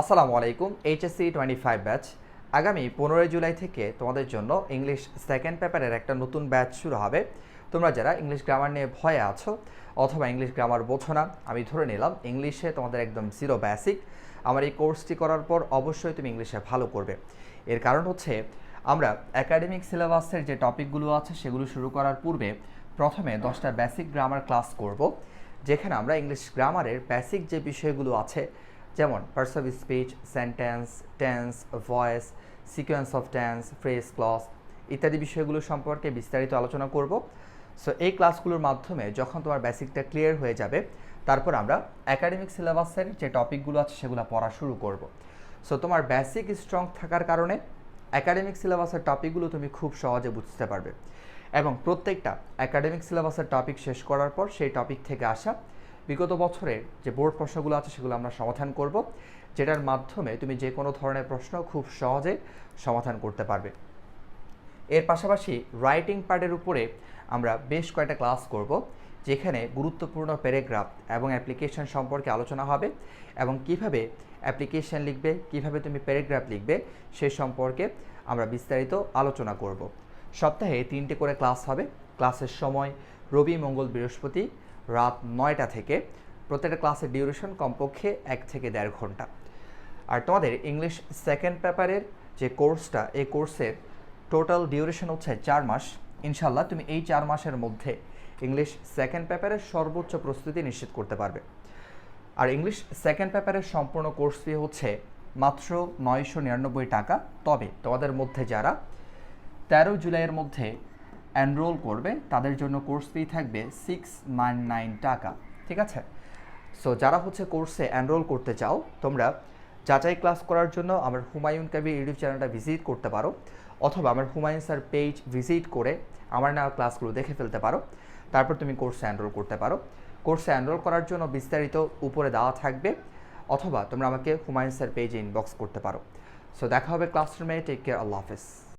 আসসালামু আলাইকুম HSC twenty five batch আগামী পনেরোই জুলাই থেকে তোমাদের জন্য ইংলিশ সেকেন্ড পেপারের একটা নতুন ব্যাচ শুরু হবে। তোমরা যারা ইংলিশ গ্রামার নিয়ে ভয়ে আছো অথবা ইংলিশ গ্রামার বোঝো না, আমি ধরে নিলাম ইংলিশে তোমাদের একদম জিরো বেসিক আমার এই কোর্সটি করার পর অবশ্যই তুমি ইংলিশে ভালো করবে। এর কারণ হচ্ছে আমরা একাডেমিক সিলেবাসের যে টপিকগুলো আছে সেগুলো শুরু করার পূর্বে প্রথমে দশটা বেসিক গ্রামার ক্লাস করব, যেখানে আমরা ইংলিশ গ্রামারের বেসিক যে বিষয়গুলো আছে যেমন parts of speech sentence tense voice sequence of tense phrase clause ইত্যাদি বিষয়গুলো সম্পর্কে বিস্তারিত আলোচনা করব। সো এই ক্লাসগুলোর মাধ্যমে যখন তোমার বেসিকটা ক্লিয়ার হয়ে যাবে, তারপর আমরা একাডেমিক সিলেবাসের যে টপিকগুলো আছে সেগুলো পড়া শুরু করব। সো তোমার বেসিক স্ট্রং থাকার কারণে একাডেমিক সিলেবাসের টপিকগুলো তুমি খুব সহজে বুঝতে পারবে। এবং প্রত্যেকটা একাডেমিক সিলেবাসের টপিক শেষ করার পর সেই টপিক থেকে আসা বিগত বছরের যে বোর্ড প্রশ্নগুলো আছে সেগুলো আমরা সমাধান করব, যেটার মাধ্যমে তুমি যে কোনো ধরনের প্রশ্ন খুব সহজে সমাধান করতে পারবে। এর পাশাপাশি রাইটিং পার্টের উপরে আমরা বেশ কয়েকটা ক্লাস করব, যেখানে গুরুত্বপূর্ণ প্যারাগ্রাফ এবং অ্যাপ্লিকেশন সম্পর্কে আলোচনা হবে এবং কীভাবে অ্যাপ্লিকেশন লিখবে, কীভাবে তুমি প্যারাগ্রাফ লিখবে সে সম্পর্কে আমরা বিস্তারিত আলোচনা করব। সপ্তাহে তিনটে করে ক্লাস হবে। ক্লাসের সময় রবি, মঙ্গল, বৃহস্পতি রাত নয়টা থেকে প্রত্যেকটা ক্লাসের ডিউরেশন কমপক্ষে এক থেকে দেড় ঘণ্টা। আর তোমাদের ইংলিশ সেকেন্ড পেপারের যে কোর্সটা, এই কোর্সের টোটাল ডিউরেশন হচ্ছে চার মাস। ইনশাল্লাহ তুমি এই চার মাসের মধ্যে ইংলিশ সেকেন্ড পেপারের সর্বোচ্চ প্রস্তুতি নিশ্চিত করতে পারবে। আর ইংলিশ সেকেন্ড পেপারের সম্পূর্ণ কোর্স ফি হচ্ছে মাত্র নয়শো নিরানব্বই টাকা। তবে তোমাদের মধ্যে যারা তেরো জুলাইয়ের মধ্যে এনরোল করবে, তাদের জন্য কোর্স ফি থাকবে সিক্স নাইন নাইন টাকা, ঠিক আছে? সো যারা হচ্ছে কোর্সে এনরোল করতে চাও, তোমরা যাচাই ক্লাস করার জন্য আমার হুমায়ুন কবির ইউটিউব চ্যানেলটা ভিজিট করতে পারো, অথবা আমার হুমায়ুন স্যার পেজ ভিজিট করে আমার নেওয়া ক্লাসগুলো দেখে ফেলতে পারো, তারপর তুমি কোর্সে এনরোল করতে পারো। কোর্সে এনরোল করার জন্য বিস্তারিত উপরে দেওয়া থাকবে, অথবা তোমরা আমাকে হুমায়ুন স্যার পেজে ইনবক্স করতে পারো। সো দেখা হবে ক্লাসরুমে টেক কেয়ার আল্লাহ হাফেজ।